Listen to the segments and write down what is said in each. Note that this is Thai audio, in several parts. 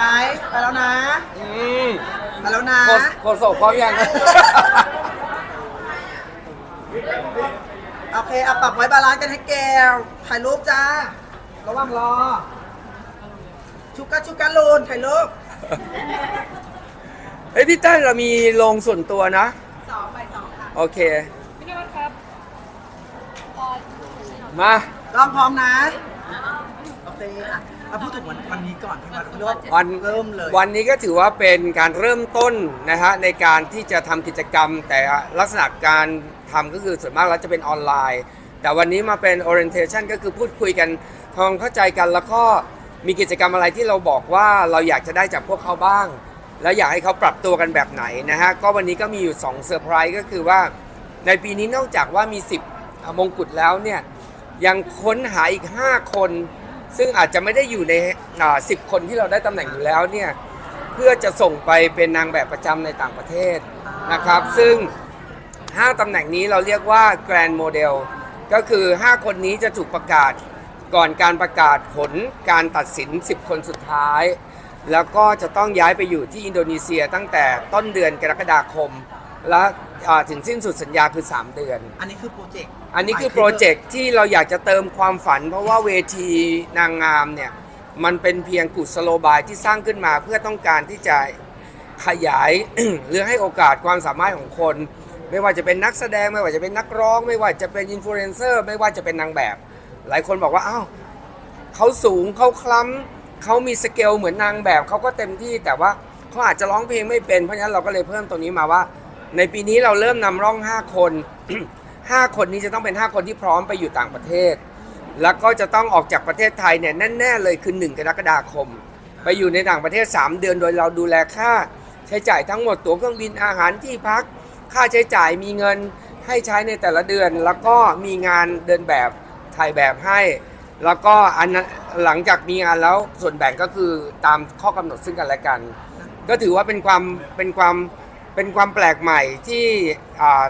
ไปแล้วนะ อืมไปแล้วนะ โคโคโศกพร้อมยัง โอเคเอาปรับไว้บาลานซ์กันให้แกวถ่ายรูปจ้า ระหว่างรอ ชุกกะชุกกะลูนถ่ายรูปเฮ้ยพี่เต้นเรามีลงส่วนตัวนะ สองไปสองค่ะโอเค พี่นวัดครับ มาลองพร้อมนะโอ เคอะเอาพูดถึงวันวันนี้ก่อนที่มาเริ่มวันเริ่มเลยวันนี้ก็ถือว่าเป็นการเริ่มต้นนะฮะในการที่จะทำกิจกรรม แต่ลักษณะการทำก็คือส่วนมากแล้วจะเป็นออนไลน์ แต่วันนี้มาเป็น orientation ก็คือพูดคุยกันทำความเข้าใจกันแล้วก็มีกิจกรรมอะไรที่เราบอกว่าเราอยากจะได้จากพวกเขาบ้าง แล้วอยากให้เขาปรับตัวกันแบบไหนนะฮะก็วันนี้ก็มีอยู่2เซอร์ไพรส์ก็คือว่าในปีนี้นอกจากว่ามี 10มงกุฎแล้วเนี่ยยังค้นหาอีก 5 คน ซึ่งอาจจะไม่ได้อยู่ในอ่า10คนที่เราได้ตำแหน่งอยู่แล้วเนี่ยเพื่อจะส่งไปเป็นนางแบบประจำในต่างประเทศนะครับ ซึ่ง 5ตำแหน่งนี้เราเรียกว่า Grand Model ก็คือ 5 คนนี้จะถูกประกาศก่อนการประกาศผลการตัดสิน 10 คนสุดท้าย แล้วก็จะต้องย้ายไปอยู่ที่อินโดนีเซียตั้งแต่ต้นเดือนกรกฎาคม และ อ่าถึงสิ้นสุดสัญญาคือ 3 เดือน อันนี้คือโปรเจกต์อันนี้คือโปรเจกต์ที่เราอยากจะเติมความฝัน เพราะว่าเวทีนางงามเนี่ยมันเป็นเพียงกุศโลบายที่สร้างขึ้นมาเพื่อต้องการที่จะขยายหรือให้โอกาสความสามารถของคน ไม่ว่าจะเป็นนักแสดงไม่ว่าจะเป็นนักร้อง ไม่ว่าจะเป็นอินฟลูเอนเซอร์ไม่ว่าจะเป็นนางแบบ หลายคนบอกว่าอ้าวเขาสูงเขาคล้ำเขามีสเกลเหมือนนางแบบเขาก็เต็มที่แต่ว่าเขาอาจจะร้องเพลงไม่เป็นเพราะฉะนั้นเราก็เลยเพิ่มตรงนี้มาว่า ในปีนี้เราเริ่มนำร่อง 5 คน 5 คนนี้จะต้องเป็น 5 คนที่พร้อมไปอยู่ต่างประเทศ แล้วก็จะต้องออกจากประเทศไทยเนี่ยแน่ๆเลยคือ1กรกฎาคม ไปอยู่ในต่างประเทศ 3 เดือนโดยเราดูแลค่า ใช้จ่ายทั้งหมดตั๋วเครื่องบินอาหารที่พัก ค่าใช้จ่ายมีเงินให้ใช้ในแต่ละเดือน แล้วก็มีงานเดินแบบถ่ายแบบให้ แล้วก็อันนั้นหลังจากมีงานแล้วส่วนแบ่งก็คือตามข้อกำหนดซึ่งกันและกัน ก็ถือว่าเป็นความเป็นความ เป็นความแปลกใหม่ที่อ่า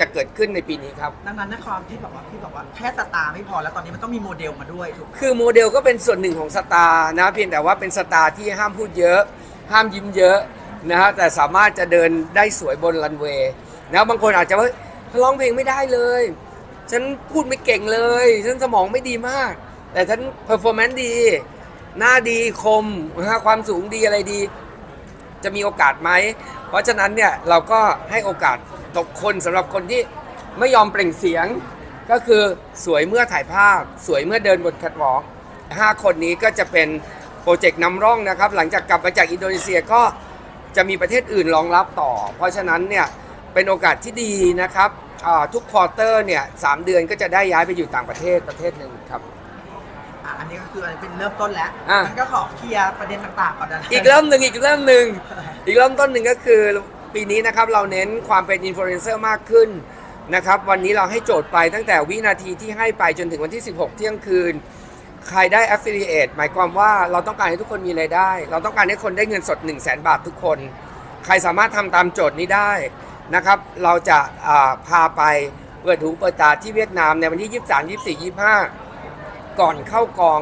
จะเกิดขึ้นในปีนี้ครับ ดังนั้นนะความที่บอกว่าพี่บอกว่าแค่สตาร์ไม่พอแล้วตอนนี้มันต้องมีโมเดลมาด้วยถูกไหมคือโมเดลก็เป็นส่วนหนึ่งของสตาร์นะเพียงแต่ว่าเป็นสตาร์ที่ห้ามพูดเยอะ ห้ามยิ้มเยอะนะฮะแต่สามารถจะเดินได้สวยบนรันเวย์นะบางคนอาจจะว่าร้องเพลงไม่ได้เลย ฉันพูดไม่เก่งเลย ฉันสมองไม่ดีมาก แต่ฉันเพอร์ฟอร์แมนซ์ดี หน้าดีคมนะฮะความสูงดีอะไรดี จะมีโอกาสไหมเพ ราะฉะนั้นเนี่ยเราก็ให้โอกาสตกคนสำหรับคนที่ไม่ยอมเปล่งเสียง ก็คือสวยเมื่อถ่ายภาพ สวยเมื่อเดินบนแคทวอล์กห้าคนนี้ก็จะเป็นโปรเจกต์นำร่องนะครับ หลังจากกลับมาจากอินโดนีเซียก็จะมีประเทศอื่นรองรับต่อ เพราะฉะนั้นเนี่ยเป็นโอกาสที่ดีนะครับทุกควอเตอร์เนี่ยสามเดือนก็จะได้ย้ายไปอยู่ต่างประเทศประเทศหนึ่งครับ อะอันนี้ก็คือเป็นเริ่มต้นแล้วอะ มันก็ขอเคลียร์ประเด็นต่างๆก่อนนะอีกเริ่มหนึ่งอีกเริ่มหนึ่งอีกเริ่มต้นหนึ่งก็คือปีนี้นะครับเราเน้นความเป็นอินฟลูเอนเซอร์มากขึ้นนะครับวันนี้เราให้โจทย์ไปตั้งแต่วินาทีที่ให้ไปจนถึงวันที่ 16 เที่ยงคืน ใครได้ affiliate หมายความว่าเราต้องการให้ทุกคนมีรายได้ เราต้องการให้คนได้เงินสด 1 0 0 0 0แบาททุกคน ใครสามารถทำตามโจทย์นี้ได้นะครับ เราจะอ่าพาไปเปิดหูเปิดตาที่เวียดนามในวันที่ 23 24 25 ก่อนเข้ากอง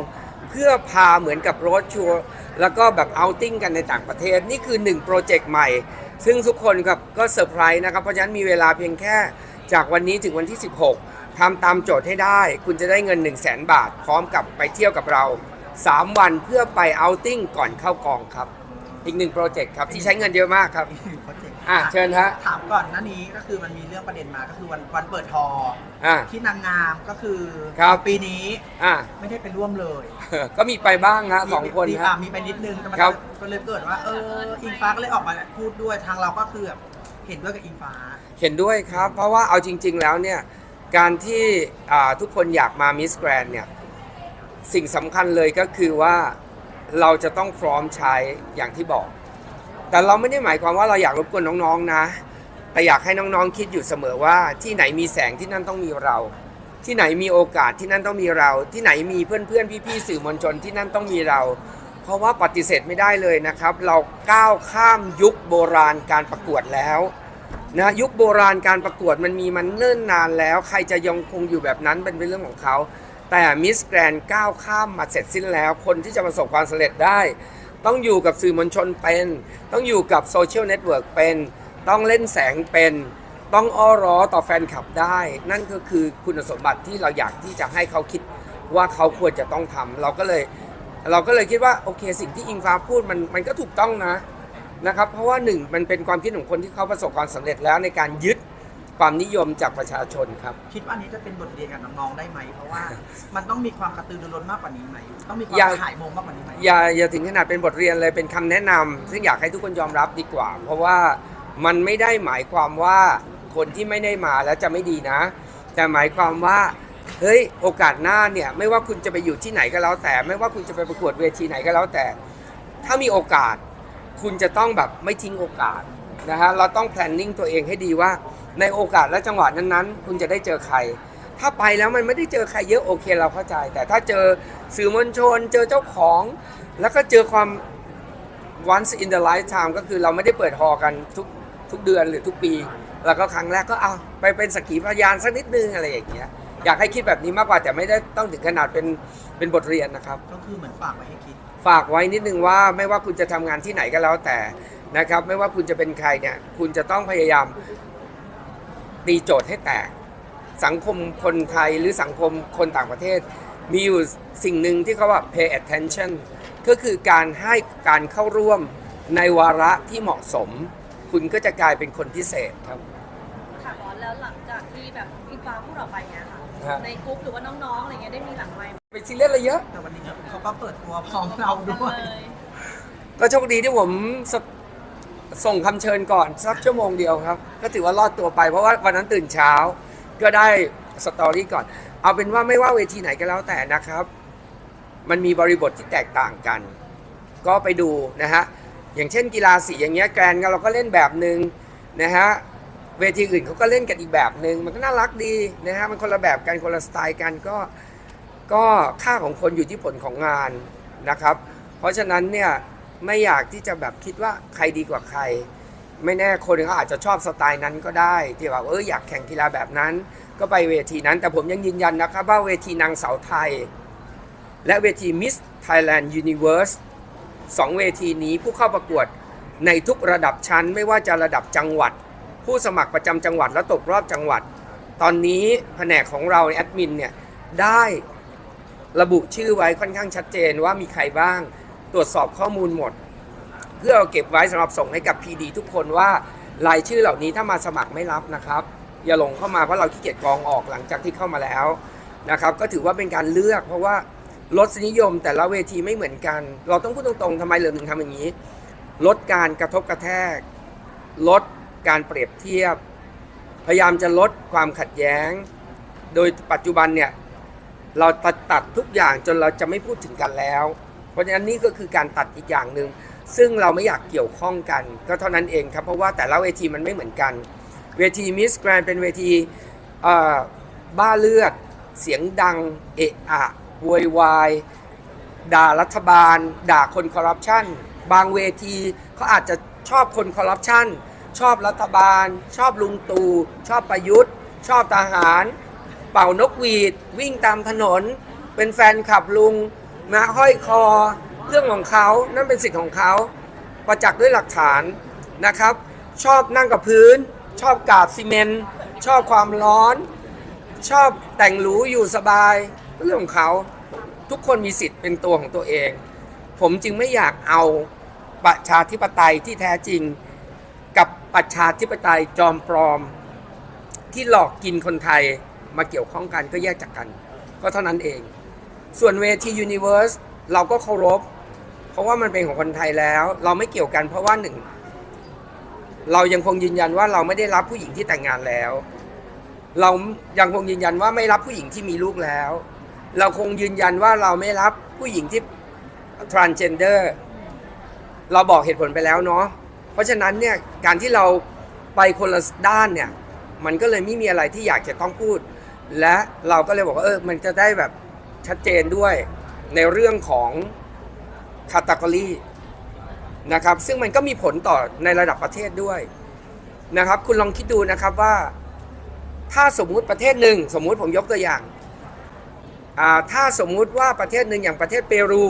เพื่อพาเหมือนกับรถชัวร์แล้วก็แบบเอาติ้งกันในต่างประเทศ นี่คือ1โปรเจกต์ใหม่ ซึ่งทุกคนกับก็เซอร์ไพรส์นะครับ เพราะฉะนั้นมีเวลาเพียงแค่จากวันนี้ถึงวันที่ 16ทำตามโจทย์ให้ได้ คุณจะได้เงิน 1 0 0 0 0แบาท พร้อมกับไปเที่ยวกับเรา 3 วันเพื่อไปเอาติ้งก่อนเข้ากองครับ อีกหนึ่งโปรเจกต์ครับ ที่ใช้เงินเยอะมากครับอีกหนึ่งโปรเจกต์อะเชิญฮะถามก่อนหน้านี้ก็คือมันมีเรื่องประเด็นมาก็คือวันวันเปิดทออะที่นางงามก็คือครับปีนี้อะ ไม่ได้ไปร่วมเลยก็มีไปบ้างฮะสองคนมีฮะ อะมีไปนิดนึงแต่มันครับ ก็เลยเกิดว่า เอออิงฟ้าก็เลยออกมาพูดด้วยทางเราก็คือแบบเห็นด้วยกับอิงฟ้า เห็นด้วยครับ เพราะว่าเอาจริง ๆ แล้วเนี่ย การที่อ่าทุกคนอยากมามิสแกรนเนี่ย สิ่งสำคัญเลยก็คือว่า เราจะต้องพร้อมใช้อย่างที่บอก แต่เราไม่ได้หมายความว่าเราอยากรบกวนน้องๆนะ แต่อยากให้น้องๆคิดอยู่เสมอว่าที่ไหนมีแสงที่นั่นต้องมีเรา ที่ไหนมีโอกาสที่นั่นต้องมีเรา ที่ไหนมีเพื่อนๆพี่ๆสื่อมวลชนที่นั่นต้องมีเรา เพราะว่าปฏิเสธไม่ได้เลยนะครับ เราก้าวข้ามยุคโบราณการประกวดแล้วนะยุคโบราณการประกวดมันมีมันเนิ่นนานแล้ว ใครจะยังคงอยู่แบบนั้นเป็นเรื่องของเขา แต่มิสแกรนก้าวข้ามมาเสร็จสิ้นแล้ว คนที่จะประสบความสำเร็จได้ ต้องอยู่กับสื่อมวลชนเป็น ต้องอยู่กับโซเชียลเน็ตเวิร์กเป็น ต้องเล่นแสงเป็น ต้องอ้อร้อต่อแฟนคลับได้ นั่นก็คือคุณสมบัติที่เราอยากที่จะให้เขาคิดว่าเขาควรจะต้องทำเราก็เลย เราก็เลยคิดว่าโอเคสิ่งที่อิงฟ้าพูดมันมันก็ถูกต้องนะนะครับเพราะว่าหนึ่งมันเป็นความคิดของคนที่เขาประสบความสำเร็จแล้วในการยึด ความนิยมจากประชาชนครับ คิดว่าอันนี้จะเป็นบทเรียนกับน้องๆได้ไหม เพราะว่ามันต้องมีความกระตือรือร้นมากกว่านี้ไหมต้องมีความอย่าถ่ายโมงมากกว่านี้ไหมอย่าอย่าถึงขนาดเป็นบทเรียนเลยเป็นคำแนะนำซึ่งอยากให้ทุกคนยอมรับดีกว่า เพราะว่ามันไม่ได้หมายความว่าคนที่ไม่ได้มาแล้วจะไม่ดีนะ แต่หมายความว่าเฮ้ยโอกาสหน้าเนี่ยไม่ว่าคุณจะไปอยู่ที่ไหนก็แล้วแต่ ไม่ว่าคุณจะไปประกวดเวทีไหนก็แล้วแต่ ถ้ามีโอกาส คุณจะต้องแบบไม่ทิ้งโอกาสนะฮะเราต้อง planning ตัวเองให้ดีว่า ในโอกาสและจังหวะนั้นๆ คุณจะได้เจอใคร ถ้าไปแล้วมันไม่ได้เจอใครเยอะโอเคเราเข้าใจ แต่ถ้าเจอสื่อมวลชน เจอเจ้าของ แล้วก็เจอความ once in the lifetime ก็คือเราไม่ได้เปิดฮอกันทุกทุกเดือนหรือทุกปี แล้วก็ครั้งแรกก็เอาไปเป็นสักขีพยานสักนิดนึงอะไรอย่างเงี้ยอยากให้คิดแบบนี้มากกว่าแต่ไม่ได้ต้องถึงขนาดเป็นเป็นบทเรียนนะครับ ก็คือเหมือนฝากไว้ให้คิด ฝากไว้นิดนึงว่าไม่ว่าคุณจะทำงานที่ไหนก็แล้วแต่นะครับ ไม่ว่าคุณจะเป็นใครเนี่ยคุณจะต้องพยายาม ตีโจทย์ให้แตก สังคมคนไทยหรือสังคมคนต่างประเทศ มีอยู่สิ่งหนึ่งที่เขาว่า pay attention ก็คือการให้การเข้าร่วมในวาระที่เหมาะสม คุณก็จะกลายเป็นคนพิเศษครับค่ะบอสแล้วหลังจากที่แบบอีฟ้าพูดออกไปเนี่ยค่ะฮะในกรุ๊ปหรือว่าน้องๆอะไรเงี้ยได้มีหลังไมค์ไปซีเรียสอะไรเยอะ แต่วันนี้เขาก็เปิดตัวพร้อมเราด้วยเลยก็โชคดีที่ผม ส่งคำเชิญก่อนสักชั่วโมงเดียวครับ ก็ถือว่ารอดตัวไปเพราะว่าวันนั้นตื่นเช้า ก็ได้สตอรี่ก่อน เอาเป็นว่าไม่ว่าเวทีไหนก็แล้วแต่นะครับ มันมีบริบทที่แตกต่างกัน ก็ไปดูนะฮะอย่างเช่นกีฬาสีอย่างเงี้ยแกรนเราก็เล่นแบบหนึ่งนะฮะเวทีอื่นเขาก็เล่นกันอีกแบบหนึ่งมันก็น่ารักดีนะฮะมันคนละแบบกันคนละสไตล์กันก็ก็ค่าของคนอยู่ที่ผลของงานนะครับ เพราะฉะนั้นเนี่ย ไม่อยากที่จะแบบคิดว่าใครดีกว่าใคร ไม่แน่คนเขาอาจจะชอบสไตล์นั้นก็ได้ ที่แบบเอออยากแข่งกีฬาแบบนั้น ก็ไปเวทีนั้น แต่ผมยังยืนยันนะครับว่าเวทีนางสาวไทย และเวที Miss Thailand Universe สองเวทีนี้ผู้เข้าประกวดในทุกระดับชั้นไม่ว่าจะระดับจังหวัด ผู้สมัครประจำจังหวัดและตกรอบจังหวัด ตอนนี้แผนกของเราแอดมินเนี่ยได้ระบุชื่อไว้ค่อนข้างชัดเจนว่ามีใครบ้าง ตรวจสอบข้อมูลหมด เพื่อเอาเก็บไว้สำหรับส่งให้กับ PD ทุกคนว่ารายชื่อเหล่านี้ถ้ามาสมัครไม่รับนะครับ อย่าหลงเข้ามาเพราะเราขี้เกียจกรองออกหลังจากที่เข้ามาแล้วนะครับก็ถือว่าเป็นการเลือกเพราะว่ารสนิยมแต่ละเวทีไม่เหมือนกัน เราต้องพูดตรงๆทำไมเราถึงทำอย่างนี้ ลดการกระทบกระแทก ลดการเปรียบเทียบ พยายามจะลดความขัดแย้ง โดยปัจจุบันเนี่ย เราตัดตัดทุกอย่างจนเราจะไม่พูดถึงกันแล้ว เพราะฉะนั้นนี่ก็คือการตัดอีกอย่างหนึ่งซึ่งเราไม่อยากเกี่ยวข้องกัน ก็เท่านั้นเองครับเพราะว่าแต่ละเวทีมันไม่เหมือนกัน เวทีมิสแกรนเป็นเวทีบ้าเลือด เสียงดัง เอะอะโวยวายด่ารัฐบาล ด่าคนคอร์รัปชันบางเวทีเขาอาจจะชอบคนคอร์รัปชันชอบรัฐบาล ชอบลุงตู่ชอบประยุทธ์ ชอบทหาร เป่านกหวีด วิ่งตามถนน เป็นแฟนขับลุง นะห้อยคอเรื่องของเขานั่นเป็นสิทธิ์ของเขาประจักษ์ด้วยหลักฐานนะครับ ชอบนั่งกับพื้น ชอบกาดซีเมนต์ชอบความร้อน ชอบแต่งหรูอยู่สบายเรื่องของเขาทุกคนมีสิทธิ์เป็นตัวของตัวเอง ผมจึงไม่อยากเอาประชาธิปไตยที่แท้จริง กับประชาธิปไตยจอมปลอม ที่หลอกกินคนไทยมาเกี่ยวข้องกันก็แยกจากกัน ก็เท่านั้นเอง ส่วนเวที Universe เราก็เคารพ เพราะว่ามันเป็นของคนไทยแล้ว เราไม่เกี่ยวกันเพราะว่าหนึ่ง เรายังคงยืนยันว่าเราไม่ได้รับผู้หญิงที่แต่งงานแล้ว เรายังคงยืนยันว่าไม่รับผู้หญิงที่มีลูกแล้ว เราคงยืนยันว่าเราไม่รับผู้หญิงที่ transgender เราบอกเหตุผลไปแล้วเนาะเพราะฉะนั้นเนี่ยการที่เราไปคนละด้านเนี่ย มันก็เลยไม่มีอะไรที่อยากจะต้องพูด และเราก็เลยบอกว่าเออมันจะได้แบบ ชัดเจนด้วยในเรื่องของคาตากรีนะครับ ซึ่งมันก็มีผลต่อในระดับประเทศด้วยนะครับ คุณลองคิดดูนะครับว่า ถ้าสมมุติประเทศหนึ่งสมมุติผมยกตัวอย่างถ้าสมมุติว่าประเทศหนึ่งอย่างประเทศเปรู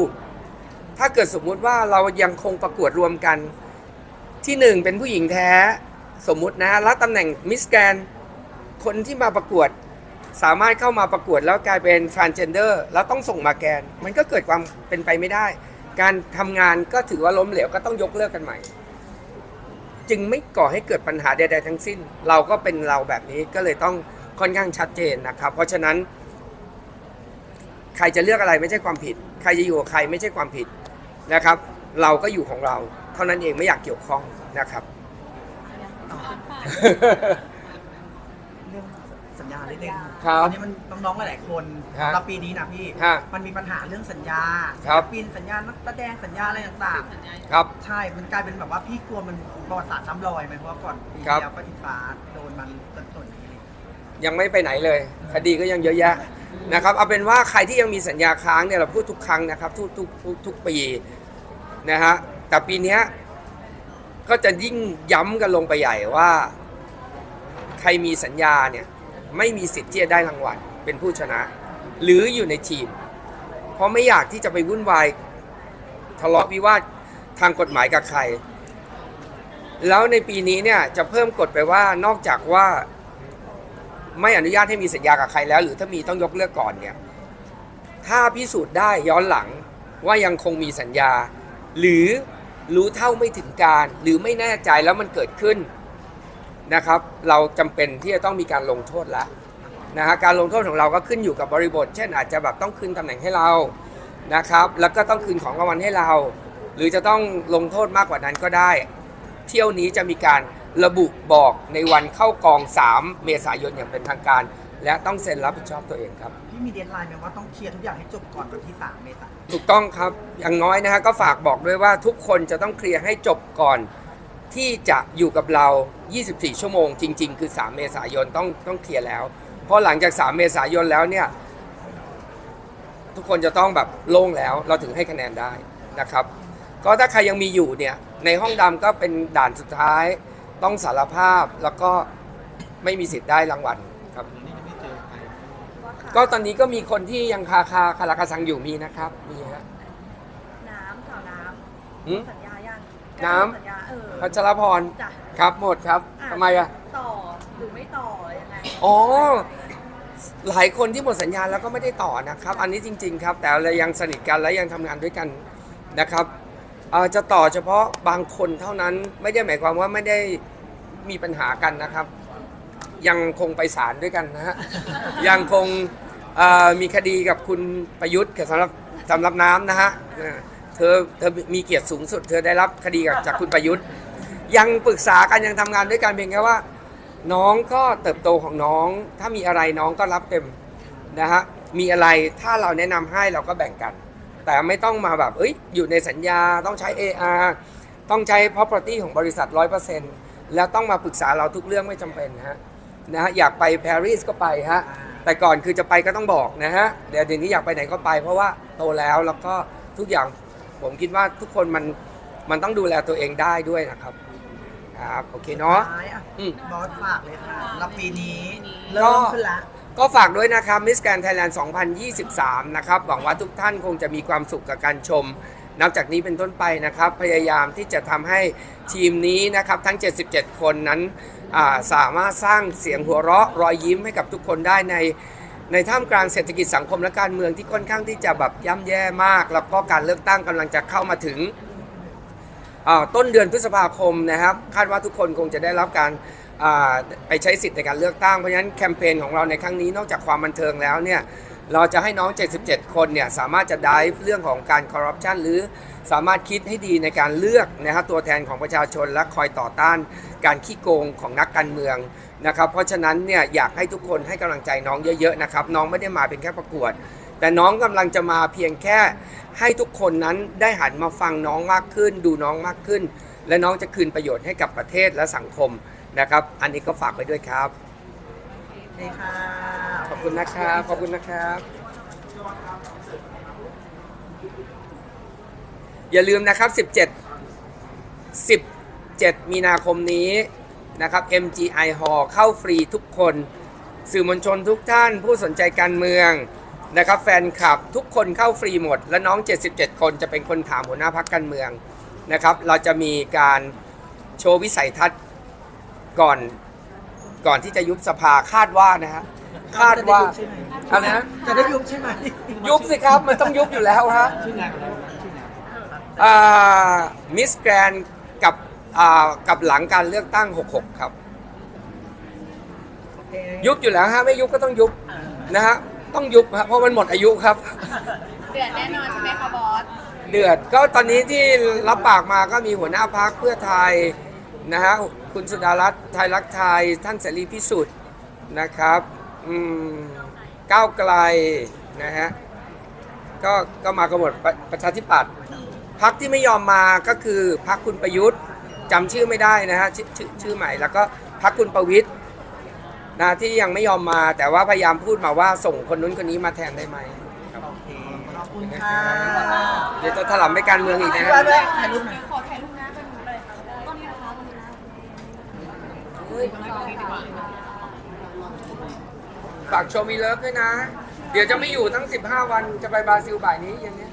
ถ้าเกิดสมมุติว่าเรายังคงประกวดรวมกันที่หนึ่งเป็นผู้หญิงแท้สมมุตินะแล้วตำแหน่งมิสแกนคนที่มาประกวด สามารถเข้ามาประกวดแล้วกลายเป็น transgender แล้วต้องส่งมาแกน มันก็เกิดความเป็นไปไม่ได้ การทำงานก็ถือว่าล้มเหลวก็ต้องยกเลิกกันใหม่ จึงไม่ก่อให้เกิดปัญหาใดๆทั้งสิ้น เราก็เป็นเราแบบนี้ก็เลยต้องค่อนข้างชัดเจนนะครับ เพราะฉะนั้น ใครจะเลือกอะไรไม่ใช่ความผิด ใครจะอยู่กับใครไม่ใช่ความผิดนะครับ เราก็อยู่ของเรา เท่านั้นเองไม่อยากเกี่ยวข้องนะครับ สัญญานิดนึงครับตอนนี้มันน้องๆหลายๆคนฮะเราปีนี้นะพี่ ฮะมันมีปัญหาเรื่องสัญญาครับ ปีนสัญญานักแสดงสัญญาอะไรต่างครับ ๆ ใช่ มันกลายเป็นแบบว่าพี่กลัวมันประวัติศาสตร์ซ้ำรอยไหมเพราะว่าก่อนปีครับ แล้วก็ทิฟ้าโดนมันจนส่วนนี้ยังไม่ไปไหนเลย คดีก็ยังเยอะแยะนะครับเอาเป็นว่าใครที่ยังมีสัญญาค้างเนี่ยเราพูดทุกครั้งนะครับ ทุกทุกทุกทุกปีนะฮะแต่ปีเนี้ยก็จะยิ่งย้ำกันลงไปใหญ่ว่า ใครมีสัญญาเนี่ย ไม่มีสิทธิ์ที่จะได้รางวัลเป็นผู้ชนะ หรืออยู่ในทีม เพราะไม่อยากที่จะไปวุ่นวายทะเลาะวิวาททางกฎหมายกับใคร แล้วในปีนี้เนี่ยจะเพิ่มกฎไปว่านอกจากว่า ไม่อนุญาตให้มีสัญญากับใครแล้ว หรือถ้ามีต้องยกเลิกก่อนเนี่ยถ้าพิสูจน์ได้ย้อนหลังว่ายังคงมีสัญญา หรือรู้เท่าไม่ถึงการ หรือไม่แน่ใจแล้วมันเกิดขึ้น นะครับ เราจำเป็นที่จะต้องมีการลงโทษแล้วนะฮะการลงโทษของเราก็ขึ้นอยู่กับบริบท เช่นอาจจะแบบต้องคืนตำแหน่งให้เรานะครับ แล้วก็ต้องคืนของรางวัลให้เรา หรือจะต้องลงโทษมากกว่านั้นก็ได้ เที่ยวนี้จะมีการระบุบอกในวันเข้ากอง 3 เมษายนอย่างเป็นทางการ และต้องเซ็นรับผิดชอบตัวเองครับพี่มีเดทไลน์ไหมว่าต้องเคลียร์ทุกอย่างให้จบก่อนวันที่ 3 เมษายนถูกต้องครับอย่างน้อยนะฮะก็ฝากบอกด้วยว่าทุกคนจะต้องเคลียร์ให้จบก่อน ที่จะอยู่กับเรา 24 ชั่วโมง จริง ๆ คือ 3 เมษายนต้องต้องเคลียร์แล้ว เพราะหลังจาก 3 เมษายนแล้วเนี่ย ทุกคนจะต้องแบบโล่งแล้วเราถึงให้คะแนนได้นะครับ ก็ถ้าใครยังมีอยู่เนี่ยในห้องดำก็เป็นด่านสุดท้าย ต้องสารภาพแล้วก็ไม่มีสิทธิ์ได้รางวัลครับ ก็ตอนนี้ก็มีคนที่ยังคาคาคาราคาซังอยู่มีนะครับ มีฮะน้ำข่าวน้หืมำสัญญายัง น้ำ สัญญาเออ พัชรพรจ้ะ ครับหมดครับทำไมอะต่อหรือไม่ต่อยังไงอ๋อ หลายคนที่หมดสัญญาแล้วก็ไม่ได้ต่อนะครับ อันนี้จริง ๆ ครับ แต่เรายังสนิทกันและยังทำงานด้วยกันนะครับเอ่อจะต่อเฉพาะบางคนเท่านั้นไม่ได้หมายความว่าไม่ได้มีปัญหากันนะครับ ยังคงไปศาลด้วยกันนะฮะ ยังคงเอ่อมีคดีกับคุณประยุทธ์สำหรับสำหรับน้ำนะฮะ เธอเธอมีเกียรติสูงสุด เธอได้รับคดีกับจากคุณประยุทธ์ ยังปรึกษากันยังทำงานด้วยกันเพียงแค่ว่า น้องก็เติบโตของน้อง ถ้ามีอะไรน้องก็รับเต็มนะฮะมีอะไรถ้าเราแนะนำให้เราก็แบ่งกัน แต่ไม่ต้องมาแบบเอ้ยอยู่ในสัญญาต้องใช้ AR ต้องใช้ property ของบริษัท 100%แล้วต้องมาปรึกษาเราทุกเรื่องไม่จำเป็นนะฮะนะฮะอยากไปปารีสก็ไปฮะแต่ก่อนคือจะไปก็ต้องบอกนะฮะเดี๋ยวเดี๋ยวนี้อยากไปไหนก็ไปเพราะว่าโตแล้วแล้วก็ทุกอย่าง ผมคิดว่าทุกคนมันมันต้องดูแลตัวเองได้ด้วยนะครับครับโอเคเนาะ ท้ายอะอืม บอสฝากเลยค่ะรับปีนี้ เริ่มขึ้นละ ก็ฝากด้วยนะครับ Miss Grand Thailand 2023 นะครับ หวังว่าทุกท่านคงจะมีความสุขกับการชม นับจากนี้เป็นต้นไปนะครับ พยายามที่จะทำให้ทีมนี้นะครับ ทั้ง 77 คนนั้นอ่าสามารถสร้างเสียงหัวเราะรอยยิ้มให้กับทุกคนได้ใน ในท่ามกลางเศรษฐกิจสังคมและการเมืองที่ค่อนข้างที่จะแบบย่ำแย่มาก แล้วก็การเลือกตั้งกำลังจะเข้ามาถึงต้นเดือนพฤษภาคมนะครับ คาดว่าทุกคนคงจะได้รับการไปใช้สิทธิ์ในการเลือกตั้งเพราะฉะนั้นแคมเปญของเราในครั้งนี้นอกจากความบันเทิงแล้วเนี่ย เราจะให้น้อง 77 คนเนี่ยสามารถจะได้เรื่องของการคอร์รัปชันหรือสามารถคิดให้ดีในการเลือกนะครับตัวแทนของประชาชนและคอยต่อต้านการขี้โกงของนักการเมืองนะครับเพราะฉะนั้นเนี่ยอยากให้ทุกคนให้กำลังใจน้องเยอะๆนะครับน้องไม่ได้มาเป็นแค่ประกวด แต่น้องกำลังจะมาเพียงแค่ให้ทุกคนนั้นได้หันมาฟังน้องมากขึ้น ดูน้องมากขึ้น และน้องจะคืนประโยชน์ให้กับประเทศและสังคมนะครับ อันนี้ก็ฝากไปด้วยครับีค่ะ ขอบคุณนะครับ ขอบคุณนะครับ อย่าลืมนะครับ 17 17 มีนาคมนี้นะครับ MGI Hall เข้าฟรีทุกคน สื่อมวลชนทุกท่านผู้สนใจการเมืองนะครับ แฟนคลับทุกคนเข้าฟรีหมด และน้อง 77 คนจะเป็นคนถามหัวหน้าพักการเมืองนะครับ เราจะมีการโชว์วิสัยทัศน์ก่อน ก่อนที่จะยุบสภาคาดว่านะฮะคาดว่าอะไรนะจะได้ยุบใช่ไหมยุบสิครับมันต้องยุบอยู่แล้วฮะมิสแกรนกับอ่ากับหลังการเลือกตั้ง 66 ครับโอเคยุบอยู่แล้วฮะไม่ยุบก็ต้องยุบนะฮะต้องยุบครับเพราะมันหมดอายุครับ เดือดแน่นอนใช่ไหมคะบอสเดือดก็ตอนนี้ที่รับปากมาก็มีหัวหน้าพักเพื่อไทยนะฮะ คุณสุดารัตน์ไทยรักไทย ท่านเสรีพิสุทธิ์นะครับอืมก้าวไกลนะฮะก็ก็มากันหมดประประชาธิปัตย์พักที่ไม่ยอมมาก็คือพักคุณประยุทธ์จำชื่อไม่ได้นะฮะชื่อชื่อชื่อใหม่แล้วก็พักคุณประวิทย์นะที่ยังไม่ยอมมาแต่ว่าพยายามพูดมาว่าส่งคนนู้นคนนี้มาแทนได้ไหมครับโอเคขอบคุณค่ะเดี๋ยวจะถลำไปการเมืองอีกนะพี่ฮะว่าด้วยถ่ายรูปหน่อย ขอถ่ายรูปนะเป็นหนูเลยตอนนี้นะคะตอนนี้นะ ฝากโชว์มีเลิฟด้วยนะ เดี๋ยวจะไม่อยู่ทั้ง 15 วันจะไปบราซิลบ่ายนี้อย่างเนี้ย